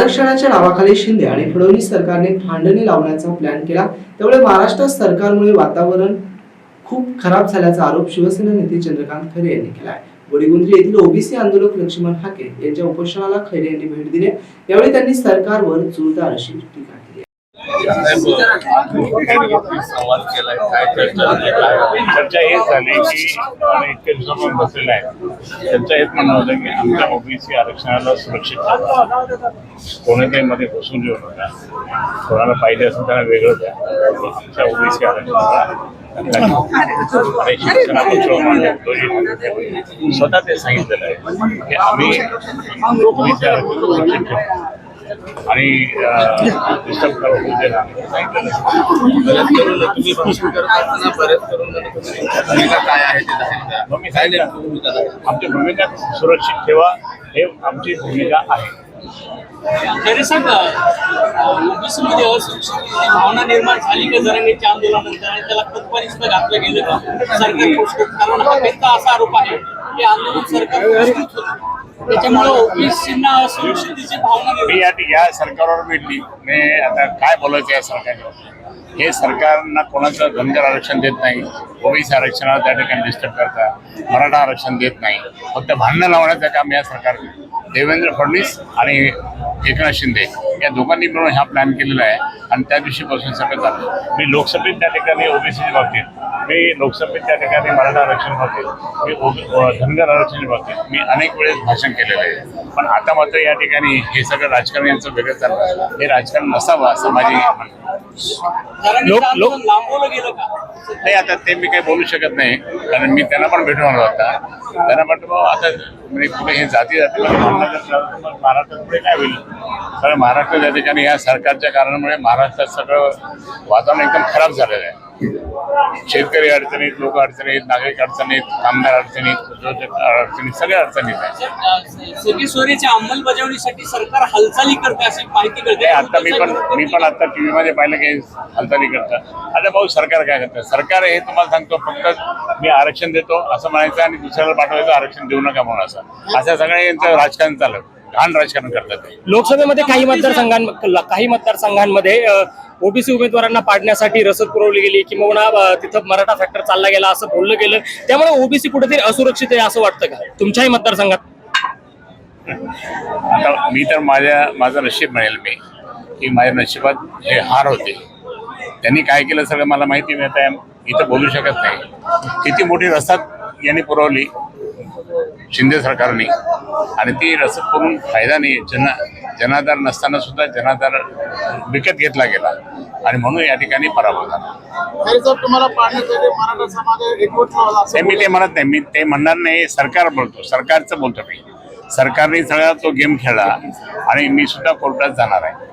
आरक्षणाच्या नावाखाली शिंदे आणि फडणवीस सरकारने फांडणी लावण्याचा प्लॅन केला. त्यामुळे महाराष्ट्रात सरकारमुळे वातावरण खूप खराब झाल्याचा आरोप शिवसेना नेते चंद्रकांत खैरे यांनी केला आहे वडीगुंद्री येथील ओबीसी आंदोलक लक्ष्मण हाके यांच्या उपोषणाला खैरे यांनी भेट दिली. यावेळी त्यांनी सरकारवर जोरदार अशी टीका केली. संवाद केलाय काय चर्चा झाली, काय चर्चा हेच झाली की आम्ही इतके दिवसापासून बसलेले आहे त्यांचं हेच म्हणणं होतं की आमच्या ओबीसी आरक्षणाला सुरक्षित कोणी काही मध्ये घुसून घेऊ नका. कोणाला पाहिजे असेल त्यांना वेगळं द्या. आमच्या ओबीसी आरक्षणाला स्वतः ते सांगितलेलं आहे की आम्ही ओबीसी आरक्षण सुरक्षित आणि डिस्टर्ब देणार? आमची भूमिका सुरक्षित ठेवा हे आमची भूमिका आहे. तरी असुरक्षिततेची भावना निर्माण झाली का जरांगीच्या आंदोलनानंतर आणि त्याला खतपाणी सुद्धा घातलं गेलं का? सरकार कारण हा असा आरोप आहे की आंदोलन सरकार होतं त्याच्यामुळे ओबीसींना असुरक्षिततेची भावना मी या या सरकारवर भेटली. मी आता काय बोलायचं या सरकारवर? हे सरकारना कोणाचं धनगर आरक्षण देत नाही ओबीसी आरक्षणाला त्या ठिकाणी डिस्टर्ब करतात मराठा आरक्षण देत नाही. फक्त भांडणं लावण्याचं काम या सरकारने देवेंद्र फडणवीस आणि एकनाथ शिंदे या दोघांनी मिळून हा प्लॅन केलेला आहे आणि त्या दिवशीपासून सगळं चाललं मी लोकसभेत त्या ठिकाणी ओबीसीच्या बाबतीत मी लोकसभेत त्या ठिकाणी मराठा आरक्षण बाबतीत मी ओबी धनगर आरक्षणाच्या बाबतीत मी अनेक वेळेस भाषण केलेलं आहे. पण आता मात्र या ठिकाणी हे सगळं राजकारण यांचं वेगळं चाललं हे राजकारण नसावं असं माझी लोक- लोक- आंदोलन लांबवलं गेलं का? नाही आता ते मी काही बोलू शकत नाही. कारण मी त्यांना पण भेटून आलो होता त्यांना म्हटलं बाबा आता म्हणजे पुढे हे जाती जाती महाराष्ट्रात पुढे काय होईल? कारण महाराष्ट्र त्या ठिकाणी या सरकारच्या कारणामुळे महाराष्ट्रात सगळं वातावरण एकदम खराब झालेलं आहे. शेतकरी अडचणीत लोक अडचणीत नागरिक अडचणीत कामगार अडचणीत उद्योजक अडचणीत सगळ्या अडचणीत आहे. सगळी सोयीच्या अंमलबजावणीसाठी सरकार हालचाली करते अशी माहिती नाही कळते आता मी पण मी पण आता टीव्ही मध्ये पाहिलं की हालचाली करतात. आता भाऊ सरकार काय करतं? सरकार हे तुम्हाला सांगतो फक्त मी आरक्षण देतो असं म्हणायचं आणि दुसऱ्याला पाठवायचं आरक्षण देऊ नका म्हणून असं. असं सगळं यांचं राजकारण चालत घाण राजकारण करतात. लोकसभेमध्ये काही मतदारसंघां काही मतदारसंघांमध्ये ओबीसी उमेदवारांना पाडण्यासाठी रसद पुरवली गेली किंवा तिथं मराठा फॅक्टर चालला गेला असं बोललं गेलं. त्यामुळे ओबीसी कुठेतरी असुरक्षित आहे असं वाटतं का? तुमच्याही मतदारसंघात? आता मी तर माझ्या माझं नशीब म्हणेल मी की माझ्या नशिबात हे हार होते. त्यांनी काय केलं सगळं मला माहिती नाही आता इथं बोलू शकत नाही. किती मोठी रसद यांनी पुरवली. शिंदे सरकारने. आणि ती रसद करून फायदा नाही. जन जनाधार नसताना सुद्धा जनाधार विकत घेतला गेला. आणि म्हणून या ठिकाणी पराभव झाला. मी ते म्हणत नाही. मी ते म्हणणार नाही. सरकार बोलतो. सरकारचं बोलतो मी. सरकारने सगळा तो गेम खेळला. आणि मी सुद्धा कोर्टात जाणार आहे.